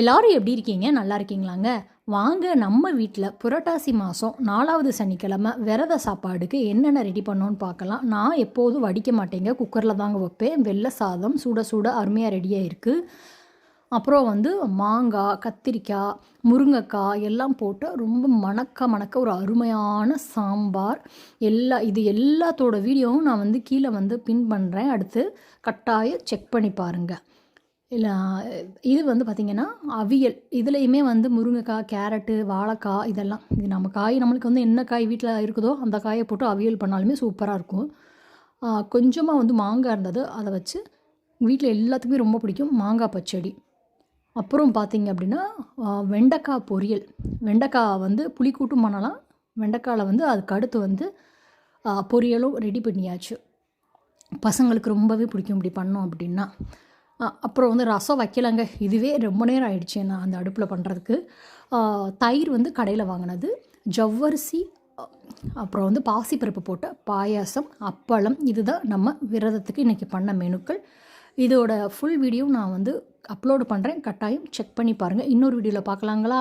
எல்லாரும் எப்படி இருக்கீங்க? நல்லா இருக்கீங்களாங்க? வாங்க நம்ம வீட்டில் புரட்டாசி மாதம் நாலாவது சனிக்கிழமை விரத சாப்பாடுக்கு என்னென்ன ரெடி பண்ணோன்னு பார்க்கலாம். நான் எப்போதும் வடிக்க மாட்டேங்க. குக்கரில் தாங்க வைப்பேன். வெள்ளை சாதம் சுட சுட அருமையாக ரெடியாக இருக்குது அப்புறம் வந்து மாங்காய் கத்திரிக்காய் முருங்கைக்காய் எல்லாம் போட்டு ரொம்ப மணக்க மணக்க ஒரு அருமையான சாம்பார். எல்லா இது எல்லாத்தோட வீடியோவும் நான் வந்து கீழே வந்து பின் பண்ணுறேன் அடுத்து கட்டாயம் செக் பண்ணி பாருங்கள் இல்லை இது வந்து பார்த்திங்கன்னா அவியல். இதுலேயுமே வந்து முருங்கைக்காய் கேரட்டு வாழைக்காய் இதெல்லாம். இது நம்ம காய் நம்மளுக்கு வந்து என்ன காய் வீட்டில் இருக்குதோ அந்த காயை போட்டு அவியல் பண்ணாலுமே சூப்பராக இருக்கும். கொஞ்சமாக வந்து மாங்காய் இருந்தது அதை வச்சு வீட்டில் எல்லாத்துக்குமே ரொம்ப பிடிக்கும். மாங்காய் பச்சடி. அப்புறம் பார்த்திங்க அப்படின்னா வெண்டைக்காய் பொரியல். வெண்டைக்காய் வந்து புளிக்கூட்டும் பண்ணலாம். வெண்டைக்காயில் வந்து அதுக்கு அடுத்து வந்து பொரியலும் ரெடி பண்ணியாச்சு. பசங்களுக்கு ரொம்பவே பிடிக்கும் இப்படி பண்ணோம் அப்படின்னா. அப்புறம் வந்து ரசம் வைக்கலங்க. இதுவே ரொம்ப நேரம் ஆயிடுச்சு நான் அந்த அடுப்பில் பண்ணுறதுக்கு தயிர் வந்து கடையில் வாங்கினது. ஜவ்வரிசி அப்புறம் வந்து பாசிப்பருப்பு போட்ட பாயாசம் அப்பளம் இதுதான் நம்ம விரதத்துக்கு இன்றைக்கி பண்ண மெனுக்கள். இதோட ஃபுல் வீடியோ நான் வந்து அப்லோடு பண்ணுறேன் கட்டாயம் செக் பண்ணி பாருங்கள் இன்னொரு வீடியோவில் பார்க்கலாங்களா?